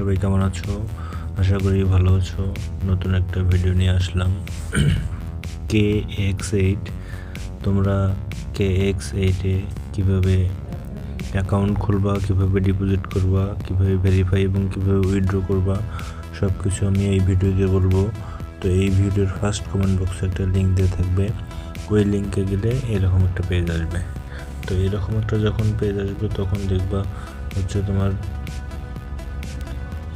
সবাই কেমন আছো? আশা করি ভালো আছো। নতুন একটা ভিডিও নিয়ে আসলাম। কে এক্স এইট তোমরা কে এক্স এইটে কীভাবে অ্যাকাউন্ট খুলবা, কীভাবে ডিপোজিট করবা, কীভাবে ভেরিফাই এবং কীভাবে উইথড্র করবা সব কিছু আমি এই ভিডিওতে বলব। তো এই ভিডিওর ফার্স্ট কমেন্ট বক্সে একটা লিঙ্ক দিয়ে থাকবে। ওই লিঙ্কে গেলে এরকম একটা পেজ আসবে। তো এরকম একটা যখন পেজ আসবে, তখন দেখবা হচ্ছে তোমার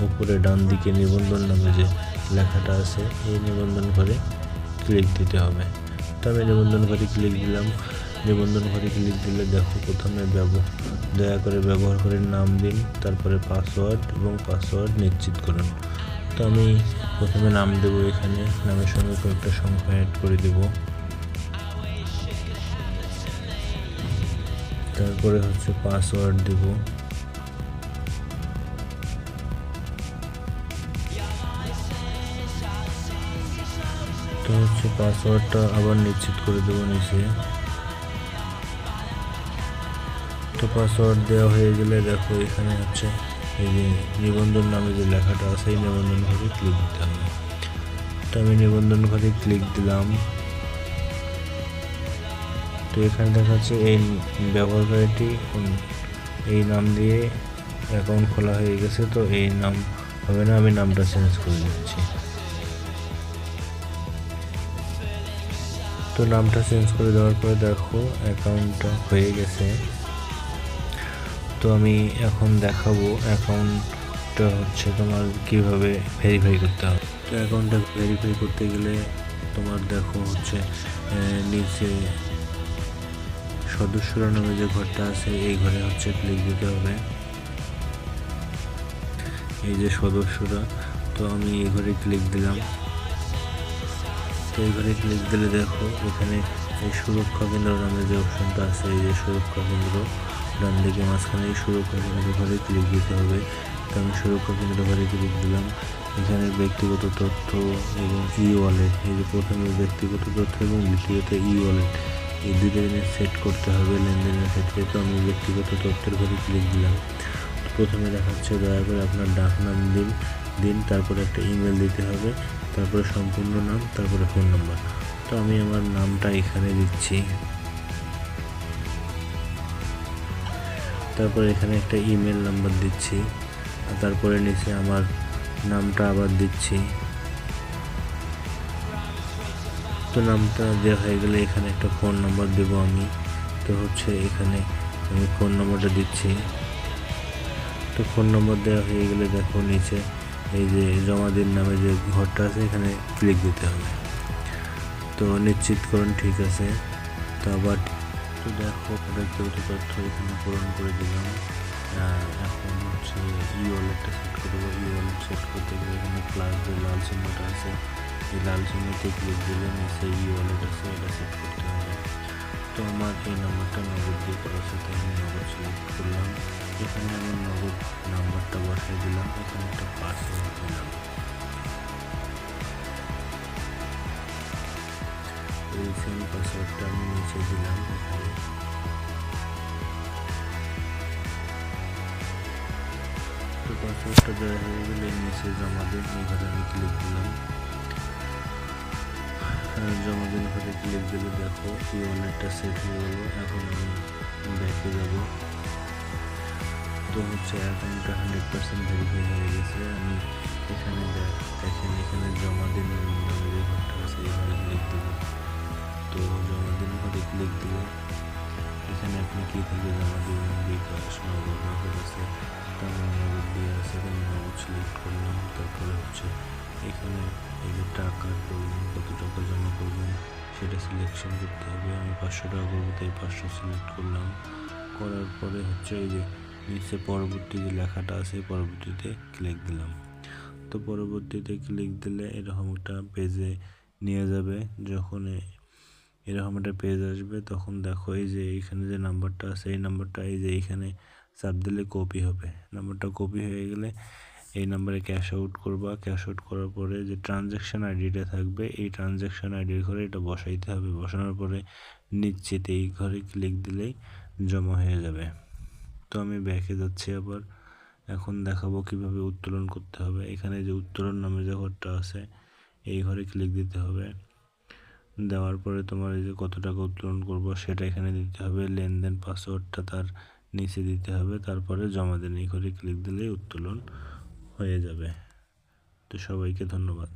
উপরে ডান দিকে নিবন্ধন নামে যে লেখাটা আছে, এই নিবন্ধন ঘরে ক্লিক দিতে হবে। তো আমি নিবন্ধন ঘরে ক্লিক দিলাম। নিবন্ধন ঘরে ক্লিক দিলে দেখো প্রথমে দয়া করে ব্যবহার করে নাম দিন, তারপরে পাসওয়ার্ড এবং পাসওয়ার্ড নিশ্চিত করুন। তো আমি প্রথমে নাম দেবো এখানে, নামের সঙ্গে কয়েকটা সংখ্যা অ্যাড করে দেব। তারপরে হচ্ছে পাসওয়ার্ড দেবো। হচ্ছে পাসওয়ার্ডটা আবার নিশ্চিত করে দেবো নিচে। তো পাসওয়ার্ড দেওয়া হয়ে গেলে দেখো এখানে হচ্ছে এই যে নিবন্ধন নামে যে লেখাটা আছে, এই নিবন্ধন ঘরে ক্লিক দিতে হবে। তো আমি নিবন্ধন ঘরে ক্লিক দিলাম। তো এখানে দেখা যাচ্ছে এই ব্যবহারকারীটি এই নাম দিয়ে অ্যাকাউন্ট খোলা হয়ে গেছে, তো এই নাম হবে না, আমি নামটা চেঞ্জ করে দিচ্ছি। তো নামটা চেঞ্জ করে দেওয়ার পরে দেখো অ্যাকাউন্টটা হয়ে গেছে। তো আমি এখন দেখাবো অ্যাকাউন্টটা হচ্ছে তোমার কীভাবে ভেরিফাই করতে হবে। তো অ্যাকাউন্টটা ভেরিফাই করতে গেলে তোমার দেখো হচ্ছে নিচে সদস্যরা নামে যে ঘরটা আছে, এই ঘরে হচ্ছে ক্লিক দিতে হবে। এই যে সদস্যরা, তো আমি এই ঘরে ক্লিক দিলাম। তো এখানে ক্লিক দিলে দেখো, এখানে এই সুরক্ষা কেন্দ্র নামে যে অপশনটা আছে, এই যে সুরক্ষা কেন্দ্র, ডান দিকে মাঝখানে এই সুরক্ষা কেন্দ্র ঘরে ক্লিক দিতে হবে। তো আমি সুরক্ষা কেন্দ্র ঘরে ক্লিক দিলাম। এখানে ব্যক্তিগত তথ্য এবং ই ওয়ালেট এই যে প্রথমে ব্যক্তিগত তথ্য এবং দ্বিতীয়ত ই ওয়ালেট এই দুটো জিনিস সেট করতে হবে লেনদেনের ক্ষেত্রে। তো আমি ব্যক্তিগত তথ্যের ঘরে ক্লিক দিলাম। প্রথমে দেখাচ্ছে, দয়া করে আপনার ডাক নাম দিন দিন তারপরে একটা ইমেল দিতে হবে। তারপরে সম্পূর্ণ নাম, তারপরে ফোন নাম্বার তো আমি আমার নামটা এখানে দিচ্ছি। তারপরে এখানে একটা ইমেল নাম্বার দিচ্ছি। আর তারপরে নিচে আমার নামটা আবার দিচ্ছি। তো নামটা দেওয়া হয়ে গেলে এখানে একটা ফোন নাম্বার দেব আমি। তো হচ্ছে এখানে আমি ফোন নাম্বারটা দিচ্ছি। তো ফোন নম্বর দেওয়া হয়ে গেলে দেখো নিচে এই যে জমা নামে যে ঘরটা আছে, এখানে ক্লিক দিতে হবে। তো নিশ্চিতকরণ ঠিক আছে। তো আবার তো দেখো ব্যক্তিগত তথ্য এখানে পূরণ করে দিলাম। এখন হচ্ছে ই ওয়ালেটটা সেট করে দেবো ই ওয়ালেট সেট করতে গেলে এখানে প্লাস যে লাল চিহ্নটা আছে, এই লাল চিহ্নতে ক্লিক দিলে নিচে ই ওয়ালেট আছে, এটা সেট করতে হবে। তো আমার এই নাম্বারটা নগদ দিয়ে করার সাথে আমি নগদ সিলেক্ট করলাম। এখানে আমি নগদ নাম্বারটা বসাই দিলাম, এখানে একটা পাসওয়ার্ড দিলাম। এই সেম পাসওয়ার্ডটা আমি নিচে দিলাম এখানে। তো পাসওয়ার্ডটা দেওয়া হয়ে গেলে নিচে জমা দিন, এখানে আমি ক্লিক দিলাম। জমা দিন ঘরে ক্লিক দিলে দেখো ওয়ালেটটা সেট হয়ে গেল। এখন আমি ব্যাকে যাব। তো হচ্ছে অ্যাকাউন্টটা হান্ড্রেড পার্সেন্ট ভেরিফাই হয়ে গেছে। আমি এখানে দেখেন এখানে জমা দিন নামে ঘরটা আছে এই ঘরে ক্লিক দেবো। তো জমা দিন, ঘরে ক্লিক দিলে এখানে আপনি কী থেকে জমা দেবেন? বিকাশ নগদ নগদ আছে তারপর নগদ দিয়ে আছে আমি নগদ সিলেক্ট করলাম। তারপরে হচ্ছে এখানে এই যে টাকার প্রয়োজন, কত টাকা জমা করবেন, সেটা সিলেকশন করতে হবে। আমি পাঁচশো টাকা করব, তাই পাঁচশো সিলেক্ট করলাম। করার পরে হচ্ছে এই যে নিচে পরবর্তী যে লেখাটা আছে পরবর্তীতে ক্লিক দিলাম। তো পরবর্তীতে ক্লিক দিলে এরকম একটা পেজে নিয়ে যাবে। যখন এরকম একটা পেজ আসবে, তখন দেখো এই যে এইখানে যে নাম্বারটা আছে, এই নাম্বারটা এই যে এইখানে চাপ দিলে কপি হবে। নাম্বারটা কপি হয়ে গেলে এই নাম্বারে ক্যাশ আউট করবা। ক্যাশ আউট করার পরে যে ট্রানজ্যাকশান আইডিটা থাকবে, এই ট্রানজ্যাকশান আইডির ঘরে এটা বসাইতে হবে। বসানোর পরে নিশ্চিত এই ঘরে ক্লিক দিলেই জমা হয়ে যাবে। তো আমি ব্যাকে যাচ্ছি আবার। এখন দেখাবো কীভাবে উত্তোলন করতে হবে। এখানে যে উত্তোলন নামে যে ঘরটা আছে, এই ঘরে ক্লিক দিতে হবে। দেওয়ার পরে তোমার এই যে কত টাকা উত্তোলন করব সেটা এখানে দিতে হবে। লেনদেন পাসওয়ার্ডটা তার নিচে দিতে হবে। তারপরে জমা দিন এই ঘরে ক্লিক দিলেই উত্তোলন হয়ে যাবে। তো সবাইকে ধন্যবাদ।